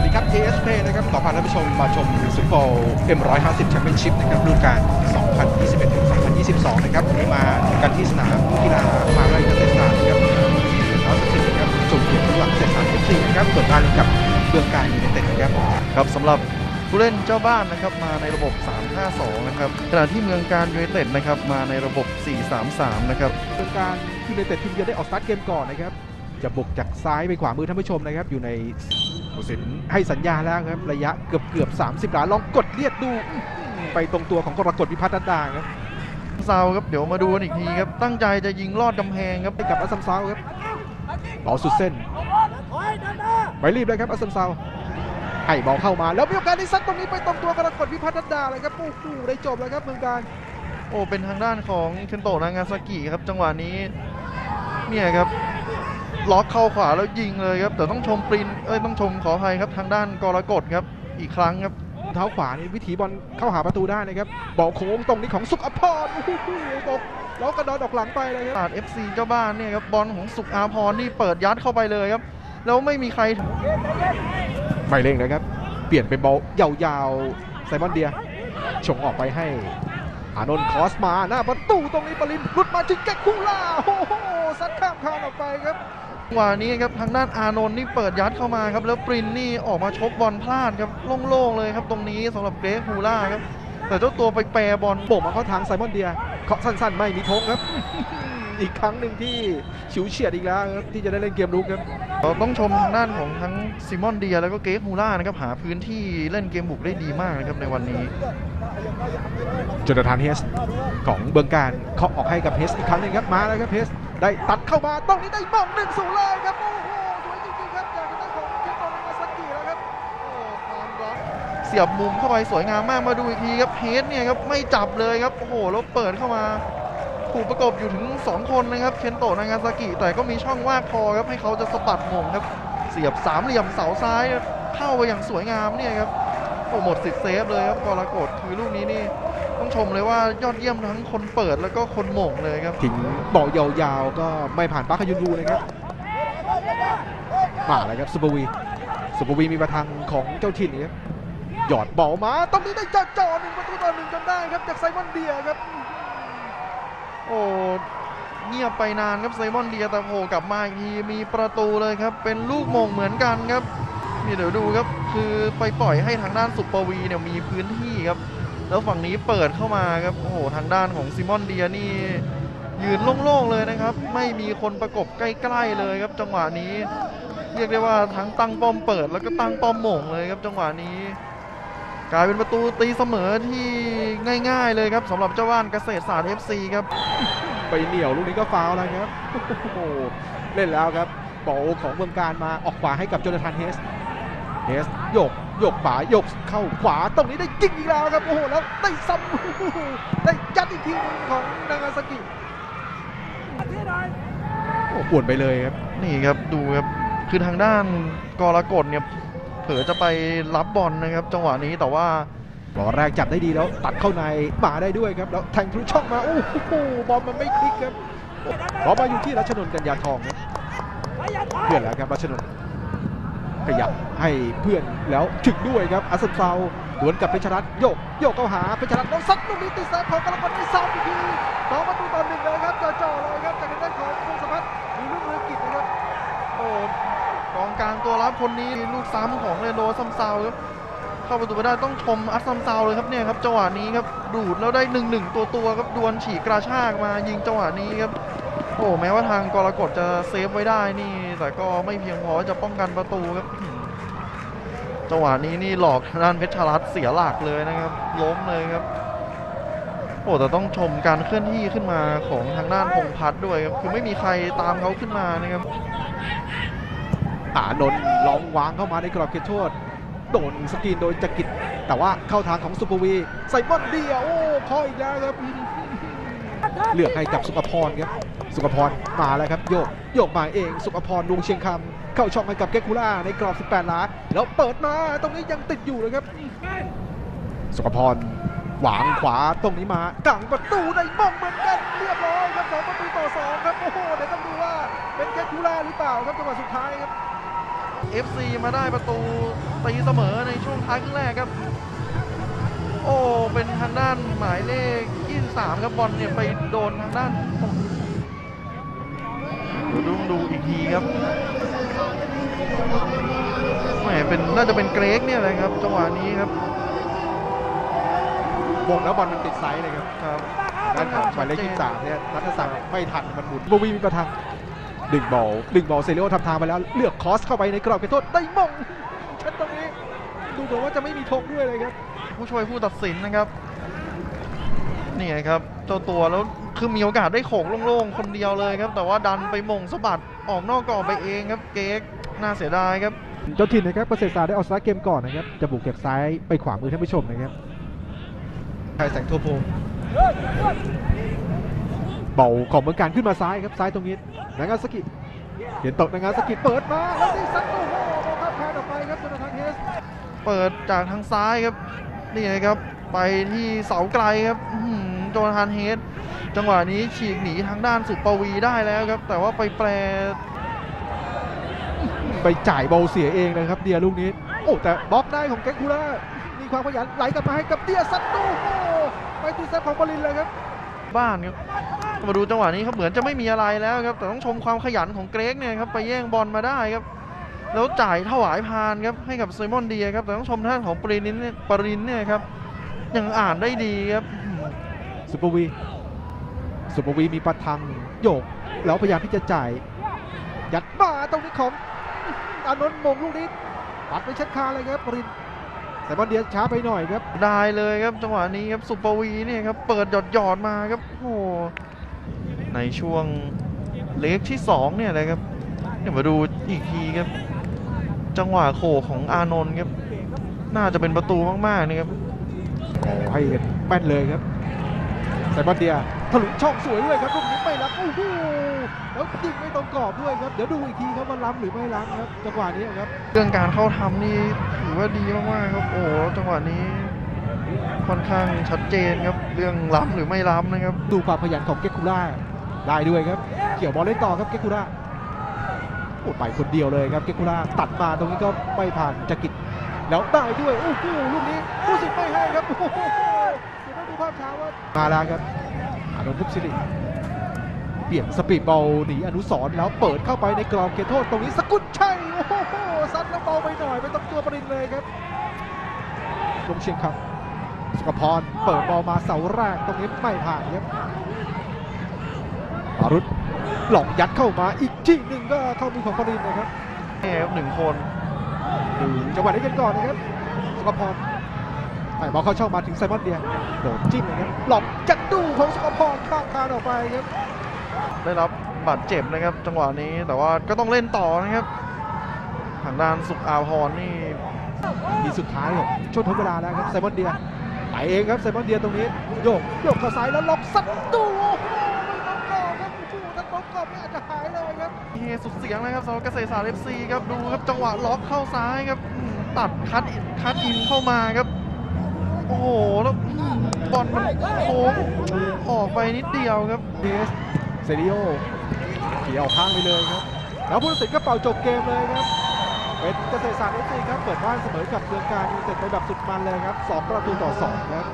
วัสดีครับ ASP นะครับขอพาท่านผู้ชมมาชมซุปเปอร์ M150 แชมเปี้ยนชิพนะครับฤดูกาล 2021-2022 นะครับวันนี้มากันที่สนามกีฬามหาวิทยาลัยเกษตรศาสตร์นะครับร้อยสิบนะครับชมเกียรติหลักเกษตรศาสตร์ FC นะครับเปิดบ้านกับเบืองการยูไนเต็ดนะครับครับสำหรับผู้เล่นเจ้าบ้านนะครับมาในระบบ 3-5-2 นะครับขณะที่เมืองการยูไนเต็ดนะครับมาในระบบ 4-3-3 นะครับเบืองการยูไนเต็ดทีมเยือนได้ออกสตาร์ทเกมก่อนนะครับจะบุกจากซ้ายไปขวามือท่านผู้ชมนะครับอยู่ใน ผู้สินให้สัญญาแล้วครับระยะเกือบเกือบ 30หลาลองกดเลียดดูอื้อหือไปตรงตัวของกรกฎวิพัฒน์ดันดาครับซาวครับเดี๋ยวมาดูกันอีกทีครับ ตั้งใจจะยิงลอดกำแพงครับให้กับอัสซัมซาวครับบอลสุดเส้นไปรีบเลยครับอัสซัมซาวให้บอลเข้ามาแล้วมีโอกาสได้ซัดตรงนี้ไปตรงตัวกรกฎวิพัฒน์ดันดาเลยครับโอ้โหได้จบแล้วครับเมืองการโอ้เป็นทางด้านของเคนโตะนางาซากิครับจังหวะนี้เนี่ยครับ ล็อกเข้าขวาแล้วยิงเลยครับแต่ต้องชมปรินเอ้ยต้องชมขออภัยครับทางด้านกรกฎครับอีกครั้งครับเท้าขวานี่วิถีบอลเข้าหาประตูได้นะครับบอลโค้งตรงนี้ของสุขอภรณ์โอ้โหตกแล้วกระดอนออกหลังไปเลยครับตาด FC เจ้าบ้านเนี่ยครับบอลของสุขอาพรนี่เปิดยัดเข้าไปเลยครับ แล้วไม่มีใครไม่เร่งนะครับ เปลี่ยนเป็นบอลยาวๆไซมอนเดียชงออกไปให้ อานนท์คอสมาหน้าประตูตรงนี้ปรินหลุดมาถึงแกกคูล่าโอ้โหซัดข้ามคานออกไปครับจังห วะนี้ครับทางด้านอานนท์นี่เปิดยัดเข้ามาครับแล้วปรินนี่ออกมาชกบอลพลาดครับโล่งๆเลยครับตรงนี้สำหรับเกรกฮูล่าครับแต่เจ้าตัวไปแปรบอลโป่งมาเข้าทางไซมอนเดียเคาะสั้นๆ ไม่มีทงครับ อีกครั้งหนึ่งที่ฉิวเฉียดอีกแล้วครับที่จะได้เล่นเกมลุกครับเราต้องชมทางด้านของทั้งซิมอนเดียแล้วก็เกรกฮูล่านะครับหาพื้นที่เล่นเกมบุกได้ดีมากนะครับในวันนี้จนทานเฮสของเบืองการเคาะออกให้กับเฮสอีกครั้งหนึ่งครับมาแล้วครับเฮส ได้ตัดเข้ามาตรงนี้ได้มองหนึ่งสูเลยครับ โอ้โห สวยจริงๆครับจากทางด้านของเคโตะนางาซากิแล้วครับ โอ้ความร้อนเสียบมุมเข้าไปสวยงามมากมาดูอีกทีครับเฮดเนี่ยครับไม่จับเลยครับ โอ้โหแล้วเปิดเข้ามาถูกประกบอยู่ถึง 2 คนนะครับเคนโตะนางาซากิ แต่ก็มีช่องว่างพอครับให้เขาจะสะบัดมงครับ เสียบสามเหลี่ยมเสาซ้ายเข้าไปอย่างสวยงามเนี่ยครับ โอ้หมดสิทธิ์เซฟเลยครับกรกฎคือลูกนี้นี่ต้องชมเลยว่ายอดเยี่ยมทั้งคนเปิดแล้วก็คนหม่งเลยครับ ทิ้งบอลยาวๆ ก็ไม่ผ่านปาร์คยุนรูนะครับมาเลยครับสุปวีสุปวีมีประทังของเจ้าถิ่นครับหยอดบอลมาตรงนี้ได้จ่อจ่อหนึ่งประตูต่อหนึ่งจนได้ครับจากไซมอนเดียครับ โอ้เงียบไปนานครับไซมอนเดียแต่โผล่กลับมาอีกทีมีประตูเลยครับ เป็นลูกโมงเหมือนกันครับ นี่เดี๋ยวดูครับ คือไปปล่อยให้ทางด้านสุปปวีเนี่ยมีพื้นที่ครับ แล้วฝั่งนี้เปิดเข้ามาครับ โอ้โห ทางด้านของซิมอนเดียนี่ ยืนโล่งๆเลยนะครับ ไม่มีคนประกบใกล้ๆเลยครับ จังหวะนี้ เรียกได้ว่าทั้งตั้งป้อมเปิดแล้วก็ตั้งป้อมโหม่งเลยครับ จังหวะนี้ กลายเป็นประตูตีเสมอที่ง่าย ๆ เลยครับสำหรับเจ้าบ้านเกษตรศาสตร์ FC ครับ ไปเหนียวลูกนี้ก็ฟาวล์แล้วครับโอ้โหเล่นแล้วครับบอลของเมืองการมาออกขวาให้กับโจนาธานเฮส เฮสโยกโยกขวาโยกเข้าขวาตรงนี้ได้ยิงอีกแล้วครับโอ้โหแล้วได้ซ้ำได้ยัดอีกทีหนึงของนางาซากิโอ้ปวนไปเลยครับนี่ครับดูครับคือทางด้านกรกฎเนี่ยเผลอจะไปรับบอลนะครับ จังหวะนี้แต่ว่าบอลแรกจับได้ดีแล้วตัดเข้าในมาได้ด้วยครับแล้วแทงทะลุช่องมาโอ้โหบอลมันไม่คลิกครับบอลมาอยู่ที่รัชนนท์กัญญาทองครับเพื่อนแล้วครับรัชนนท์ ขยับให้เพื่อนแล้วถึงด้วยครับอัสเซาดวลกับเพชรรัตน์โยกโยกเข้าหาเพชรรัตน์แล้วซัดลูกนี้ติดเซฟของกรกฎได้ซ้ำอีกทีสองประตูต่อหนึ่งเลยครับจ่อๆเลยครับจากทางด้านของพงศพัฒน์มีลูกมือกิจนะครับโอ้กองกลางตัวรับคนนี้ลูกซ้ำของเรนโดซัมซาวครับเข้าประตูไปได้ต้องชมอัสซัมซาวเลยครับเนี่ยครับจังหวะนี้ครับดูดแล้วได้หนึ่งหนึ่งตัวตัวครับดวลฉีกกระชากมายิงจังหวะนี้ครับ อ้แม้ว่าทางกรกฎจะเซฟไว้ได้นี่ แต่ก็ไม่เพียงพอจะป้องกันประตูครับจังหวะนี้นี่หลอกทางด้านเพชรรัตเสียหลักเลยนะครับ ล้มเลยครับโอ้แต่ต้องชมการเคลื่อนที่ขึ้นมาของทางด้านพงพัฒน์ด้วยครับคือไม่มีใครตามเขาขึ้นมานะครับอานนท์ลองวางเข้ามาในกรอบเขตโทษโดนสกรีนโดยจักริดแต่ว่าเข้าทางของสุปวีใส่บอลเดียวโอ้พออีกแล้วครับ เลือกให้กับสุภพรครับ สุภพรมาแล้วครับโยกโยกมาเอง สุภพรดวงเชียงคำเข้าช่องให้กับเกกคูล่าในกรอบ 18หลาน แล้วเปิดมาตรงนี้ยังติดอยู่เลยครับ สุภพรหวางขวาตรงนี้มากลางประตูในบ้องเหมือนกันเรียบร้อยครับสองประตูต่อสองครับโอ้โหเดี๋ยวต้องดูว่าเป็นเกกคูล่าหรือเปล่าครับจังหวะสุดท้ายครับ FC มาได้ประตูตีเสมอในช่วงท้ายครึ่งแรกครับ โอ้เป็นทางด้านหมายเลข 23 ครับบอลเนี่ยไปโดนทางด้าน ดี๋ยวดูดูอีกทีครับแหมเป็นน่าจะเป็นเกรกเนี่ยแหละครับจังหวะนี้ครับวงแล้วบอลมันติดไซส์เลยครับครับด้านของหมายเลขยี่สามเนี่ยรัฐศักดิ์ไม่ทันมันหมุนบวีมีประทังดึงบอลดึงบอลเซเรียโอทำทางไปแล้วเลือกคอสเข้าไปในกรอบเขตโทษได้มงเช็ดตรงนี้ดูเหมือนว่าจะไม่มีธงด้วยเลยครับ ผู้ช่วยผู้ตัดสินนะครับนี่ไงครับเจ้าตัวแล้ว คือมีโอกาสได้โขกโล่งๆ คนเดียวเลยครับ แต่ว่าดันไปหม่งสะบัดออกนอกกรอบไปเองครับเก๊กน่าเสียดายครับเจ้าถิ่นนะครับเปอร์เซ็นต์ซาได้ออกสตาร์ทเกมก่อนนะครับจะบุกเก็บซ้ายไปขวามือท่านผู้ชมนะครับไทยแสงโทโพเบาของเมืองการขึ้นมาซ้ายครับซ้ายตรงนี้นางาสกิเห็นตกนางาสกิเปิดมาแล้วนี่ซัดโอ้โหมองข้ามแพนออกไปครับจนทางเฮสเปิดจากทางซ้ายครับนี่นะครับไปที่เสาไกลครับอื้อหือ โจนาธานเฮดจังหวะนี้ฉีกหนีทางด้านสุปวีได้แล้วครับ แต่ว่าไปแปรไปจ่ายเบอลเสียเองเลยครับเดียลูกนี้ โอ้แต่บล็อกได้ของแก๊กคูล่ามีความขยันไหลกลับมาให้กับเดียซัดโอ้ไปตีเซฟของบอลินเลยครับ บ้านครับมาดูจังหวะนี้ครับเหมือนจะไม่มีอะไรแล้วครับ แต่ต้องชมความขยันของเกรกเนี่ยครับไปแย่งบอลมาได้ครับ แล้วจ่ายถวายพานครับให้กับไซมอนเดียครับแต่ต้องชมท่านของปรินินเนี่ยปรินเนี่ยครับยังอ่านได้ดีครับ สุปวีสุปวีมีปัดทางโยก แล้วพยายามที่จะจ่าย ยัดมาตรงนี้ของอานนท์มงลูกนี้ปัดไปเช็ดคาเลยครับปรินแต่บอลเดียช้าไปหน่อยครับ ได้เลยครับจังหวะนี้ครับสุปวีเนี่ยครับเปิดหยอดหยอดๆมาครับโอ้โหในช่วงเล็กที่สองเนี่ยนะครับเดี๋ยวมาดูอีกทีครับ จังหวะโขกของอานนท์ครับ น่าจะเป็นประตูมากๆนะครับโอ้ให้กันแม่นเลยครับ แต่บอลเดียถลุช่องสวยด้วยครับลูกนี้ไม่รับโอ้โหแล้วยิงไม่ตรงกรอบด้วยครับเดี๋ยวดูอีกทีครับว่าล้ำหรือไม่ล้ำครับจังหวะนี้ครับเรื่องการเข้าทำนี่ถือว่าดีมากๆครับโอ้โหจังหวะนี้ค่อนข้างชัดเจนครับเรื่องล้ำหรือไม่ล้ำนะครับ ดูความขยันของเกคูล่าได้ด้วยครับ เกี่ยวบอลเล่นต่อครับเกคูล่าโอ้ไปคนเดียวเลยครับเกคูล่าตัดมาตรงนี้ก็ไม่ผ่านจักริดแล้วได้ด้วยโอ้โหลูกนี้ผู้สิทธิ์ไม่ให้ครับโอ้โหเดี๋ยวต้องดูภาพช้าว่ามาแล้วครับอานนท์พุกศิริเปลี่ยนสปีดบอลหนีอนุสรณ์แล้วเปิดเข้าไปในกรอบเขตโทษตรงนี้สกุลชัยโอ้โหซัดแล้วเบาไปหน่อยไปต้องตัวปรินเลยครับลงเชียงครับสุขพรเปิดบอลมาเสาแรกตรงนี้ไม่ผ่านครับอารุธหลอกยัดเข้ามาอีกทีหนึ่งก็เข้ามือของปรินนะครับนี่ครับหนึ่งคนดูจังหวะนี้กันก่อนนะครับสุขพร แต่บอลเข้าช่องมาถึงไซมอนเดียโดดจิ้มนะครับหลอกจัดดูของสุขพรข้ามคานออกไปครับได้รับบาดเจ็บนะครับ จังหวะนี้แต่ว่าก็ต้องเล่นต่อนะครับ ทางด้านสุขอาพรนี่ทีสุดท้ายของช่วงทดเวลาแล้วครับไซมอนเดียไปเองครับไซมอนเดียตรงนี้โยกโยกเข้าซ้ายแล้วล็อกสัดดูโอ้โหไม่ต้องกรอบครับโอ้โหถ้าต้องกรอบเนี่ยอาจจะหายเลยครับเฮสุดเสียงเลยครับสำหรับเกษตรศาสตร์เอฟซีครับดูครับจังหวะล็อกเข้าซ้ายครับอืมตัดคัดคัดอินเข้ามาครับ โอ้โห แล้วบอลมันโค้งออกไปนิดเดียวครับเดสเซริโอเขี่ยวข้างไปเลยครับ แล้วผู้ตัดสินก็เป่าจบเกมเลยครับเป็นเกษตรศาสตร์เอฟซีครับ เปิดบ้านเสมอกับเมืองการยูเต็ดไปแบบสุดมันเลยครับ 2 ประตูต่อ 2 ครับ